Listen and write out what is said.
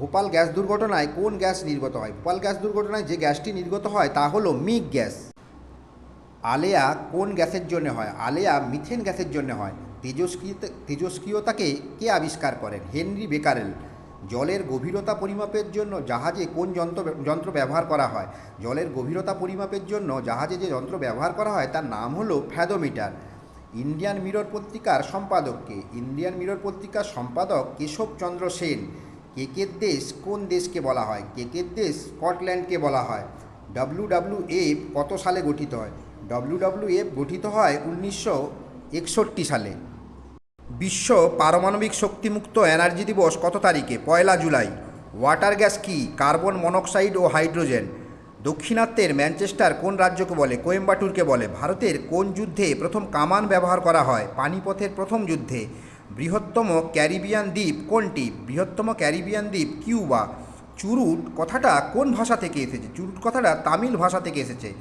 Bhopal gas দুর্ঘটনায় কোন gas নির্গত হয়? ভোপাল গ্যাস দুর্ঘটনায় যে গ্যাসটি নির্গত হয় তা হলো মিগ গ্যাস। আলেয়া কোন গ্যাসের জন্য হয়? আলেয়া মিথেন গ্যাসের জন্য হয়। তেজস্ক্রিয়তা, তেজস্ক্রিয়তাকে কে আবিষ্কার করেন? Henry Becquerel. জলের গভীরতা পরিমাপের জন্য জাহাজে কোন যন্ত্র যন্ত্র ব্যবহার করা হয়? জলের গভীরতা পরিমাপের জন্য জাহাজে যে যন্ত্র ব্যবহার করা হয় তার নাম হলো ফ্যাদোমিটার। ইন্ডিয়ান মিরর পত্রিকার সম্পাদককে ইন্ডিয়ান মিরর পত্রিকার সম্পাদক কেশবচন্দ্র সেন। কেকের দেশ কোন দেশকে বলা হয়? কেকের দেশ স্কটল্যান্ডকে বলা হয়। ডাব্লিউডাব্লিউএফ কত সালে গঠিত হয়? ডাব্লিউডাব্লিউএফ গঠিত হয় উনিশশো একষট্টি সালে। বিশ্ব পারমাণবিক শক্তিমুক্ত এনার্জি দিবস কত তারিখে? পয়লা জুলাই। ওয়াটার গ্যাস কি? কার্বন মনোক্সাইড ও হাইড্রোজেন। দক্ষিণাত্যের ম্যানচেস্টার কোন রাজ্যকে বলে? কোয়েম্বাটুরকে বলে। ভারতের কোন যুদ্ধে প্রথম কামান ব্যবহার করা হয়? পানিপথের প্রথম যুদ্ধে। বৃহত্তম ক্যারিবিয়ান দ্বীপ কোনটি? বৃহত্তম ক্যারিবিয়ান দ্বীপ কিউবা। চুরুট কথাটা কোন ভাষা থেকে এসেছে? চুরুট কথাটা তামিল ভাষা থেকে এসেছে।